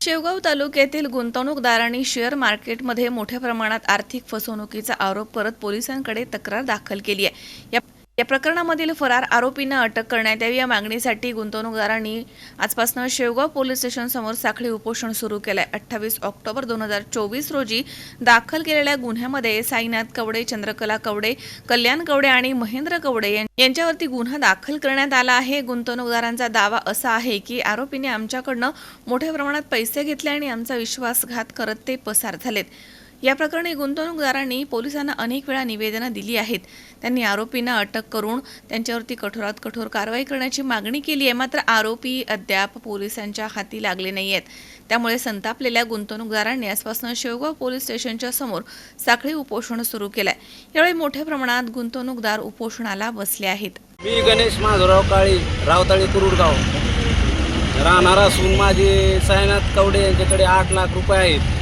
शेवगाव तालुक्यातील गुंतवणूकदारांनी शेअर मार्केटमध्ये मोठ्या प्रमाणात आर्थिक फसवणुकीचा आरोप करत पोलिसांकडे तक्रार दाखल केली आहे. या या प्रकरणामधील फरार आरोपींना अटक करण्यात यावी या मागणीसाठी गुंतवणूकदारांनी आजपासून शेवगाव पोलीस स्टेशन समोर साखळी उपोषण सुरू केलंय. अठ्ठावीस ऑक्टोबर दोन हजार चोवीस रोजी दाखल केलेल्या गुन्ह्यामध्ये साईनाथ कवडे चंद्रकला कवडे कल्याण कवडे आणि महेंद्र कवडे यांच्यावरती गुन्हा दाखल करण्यात आला आहे. गुंतवणूकदारांचा दावा असा आहे की आरोपींनी आमच्याकडनं मोठ्या प्रमाणात पैसे घेतले आणि आमचा विश्वासघात करत ते पसार झालेत. या प्रकरणी गुंतवणूकदारांनी पोलिसांना अनेक वेळा निवेदनं दिली आहेत. त्यांनी आरोपींना अटक करून त्यांच्यावरती कठोरात कठोर कारवाई करण्याची मागणी केली आहे. मात्र आरोपी अद्याप पोलिसांच्या हाती लागले नाही आहेत. त्यामुळे संतापलेल्या गुंतवणूकदारांनी आजपासून शेवगाव पोलीस स्टेशनच्या समोर साखळी उपोषण सुरू केलं आहे यावेळी मोठ्या प्रमाणात गुंतवणूकदार उपोषणाला बसले आहेत. मी गणेश माधवराव काळी रावताळी कुरुडगाव. राहणार असून माझे सायनाथ कवडे यांच्याकडे आठ लाख रुपये आहेत.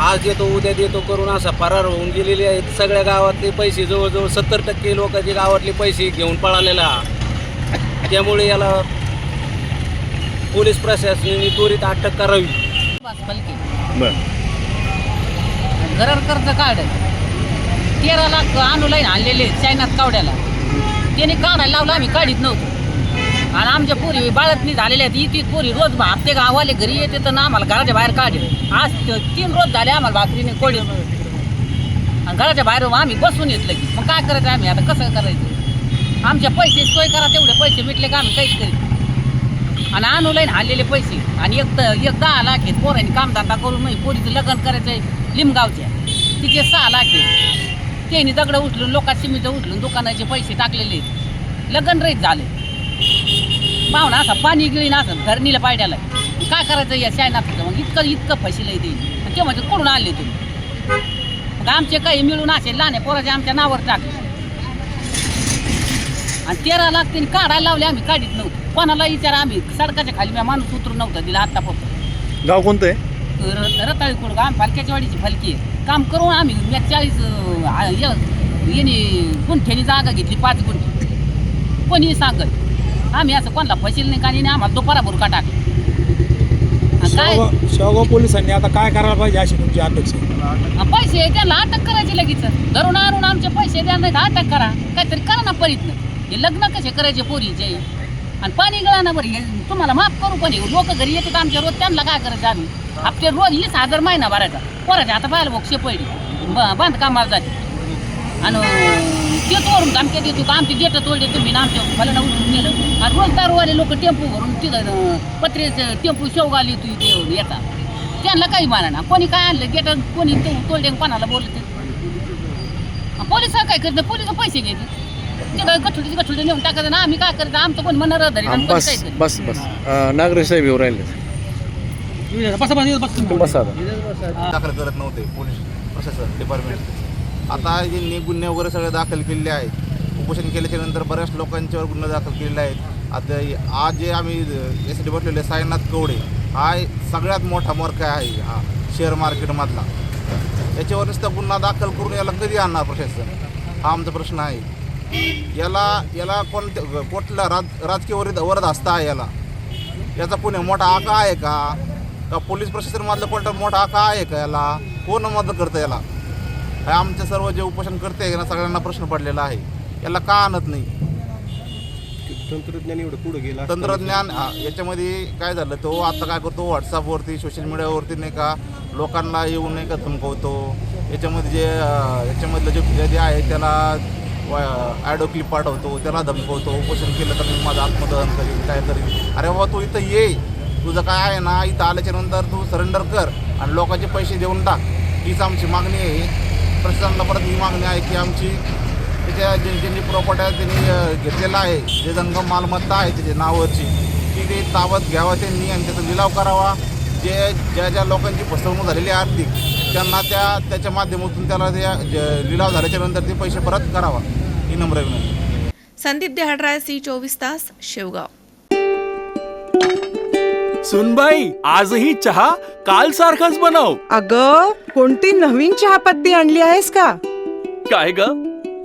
आज देतो उद्या देतो करून असा फरार होऊन गेलेले आहेत. सगळ्या गावातले पैसे जवळजवळ सत्तर टक्के लोकांचे गावातले पैसे घेऊन पळालेला. त्यामुळे याला पोलीस प्रशासनाने त्वरित अटक करावी. बस पलकी बर. घरावर कर्ज काढ. तेरा लाख अनुलाईन आणलेले चायनात कावड्याला. त्याने काढायला लावलं आम्ही काढीत नव्हतो. आणि आमच्या पोरी बाळतनी झालेल्या आहेत. इथे पोरी रोज हप्ते गावाले घरी येते तर ना आम्हाला घराच्या बाहेर काढले आज तीन रोज झाले आम्हाला भाकरीने कोळी. आणि घराच्या बाहेर आम्ही बसून येतलं की मग काय करायचं आम्ही? आता कसं करायचं? आमच्या पैसे सोय करा तेवढे पैसे भेटले का आम्ही काहीच करीत आणि अनुलाईन हल्लेले पैसे. आणि एक तर एक दहा लाख आहेत. पोरांनी कामधंदा करून नाही पोरीचं लग्न करायचं आहे लिमगावच्या तिचे सहा लाख आहेत. त्यांनी दगडं उचलून लोकात सिमेंट उचलून दुकानाचे पैसे टाकलेले आहेत. लग्न रहित झाले. पाहुणा असा पाणी गिळीन असं धरणीला पाड्याला काय करायचं या शायनाचं मग इतकं इतकं फसिलं ते. ते म्हणजे कोण आणले तुम्ही? मग आमचे काही मिळून असे लहान पोराचे आमच्या नावावर टाकले. आणि तेरा लाख त्यांनी काढायला लावले आम्ही काढीत नव्हतो. कोणाला विचारा आम्ही सडकाच्या खाली मी माणूस उतरून नव्हता दिला आत्ता फक्त. गाव कोणतं आहे? रताळी कुडगा आम्ही फालक्याच्या वाडीची फलकी आहे. काम करून आम्ही मी चाळीस अं, आ- य- याने गुंठ्यानी जागा घेतली पाच गुंठे. कोणी सांगत. आम्ही असं कोणाला फसील नाही काही नाही आम्हाला दुपारा बुरका टाकला आणि काय? शेवगाव शेवगाव पोलिसांनी आता काय करायला पाहिजे अशी तुमची अपेक्षा? आणि पैसे त्यांना अटक करायची लगेच. धरून आणून आमचे पैसे द्या नाही अटक करा. काहीतरी करा ना परितन हे लग्न कसे करायचे पोरीचे आणि पाणी गळा ना बरं हे तुम्हाला माफ करू पण लोक घरी येतात आमच्या रोज त्यांना काय करायचं आम्ही? हप्ते रोज वीस हजार महिना भरायचा. पोराच्या आता पाहायला बघ ब बांधकामाला जाते. आणि तेच वरून धमक्या देतो का आमचे गेट तोडले तुम्ही ना आमच्या मला ना उठून नेलं. आणि रोज दारूवाले लोक टेम्पो भरून तिथं अं, पत्र्याचं टेम्पो शेवगाली तू इथे येतात त्यांना काही माना ना कोणी काय आणलं गेट कोणी तो तोडले कोणाला बोलते पोलीस काय करते? पोलीस पैसे घेते. तिथं गठुडी गठुडी नेऊन टाकायचं ना आम्ही काय करायचं आमचं कोणी म्हणणार धरी हा, बस बस बस. अं, नागरिक साहेब येऊ राहिले. बस आता. दाखल करत नव्हते पोलीस प्रशासन डिपार्टमेंट आता यांनी गुन्हे वगैरे सगळे दाखल केलेले आहेत. उपोषण केल्याच्यानंतर बऱ्याच लोकांच्यावर गुन्हे दाखल केलेले आहेत आता आज जे आम्ही एस डी बसलेले साईनाथ कवडे हा सगळ्यात मोठा मोर्ख आहे हा शेअर मार्केटमधला. याच्यावर नुसता गुन्हा दाखल करून याला कधी आणणार प्रशासन? हा आमचा प्रश्न आहे. याला याला कोणत्या कुठला राज राजकीय वरद वरद आहे याला? याचा पुणे मोठा आका आहे का? का पोलीस प्रशासनमधलं कोणता मोठा आका आहे का याला? कोण मदत करतं याला? हे आमचे सर्व जे उपोषण करते ना सगळ्यांना प्रश्न पडलेला आहे. याला का आणत नाही? तंत्रज्ञान एवढं पुढे गेलं तंत्रज्ञान हा, याच्यामध्ये काय झालं तो आता काय करतो व्हॉट्सअपवरती सोशल मीडियावरती नाही का लोकांना येऊन नाही का धमकवतो? याच्यामध्ये जे अं, याच्यामधलं जे जे आहे त्याला ॲडो क्लिप पाठवतो त्याला धमकवतो उपोषण केलं तर मी माझं आत्मदहन करीन काय करीन. अरे बाबा तू इथं ये. तुझं काय आहे ना इथं आल्याच्यानंतर तू सरेंडर कर आणि लोकांचे पैसे देऊन टाक. हीच आमची मागणी आहे. प्रशासनाला परत ही मागणी आहे की आमची त्याच्या जे ज्यांनी प्रॉपर्ट्या त्यांनी घेतलेला आहे जे जंगम मालमत्ता आहे त्याच्या नावावरची ती ते ताब्यात घ्यावं त्यांनी आणि त्याचा लिलाव करावा. जे ज्या ज्या लोकांची फसवणूक झालेली आहे आर्थिक त्यांना त्या त्याच्या माध्यमातून त्याला त्या लिलाव झाल्याच्यानंतर ते पैसे परत करावा ही नम्र विनंती. संदीप देहाडराय सी चोवीस तास शेवगाव. सुनबाई आजही चहा काल सारखाच बनव. अग कोणती नवीन चहापत्ती आणली आहेस का? काय ग?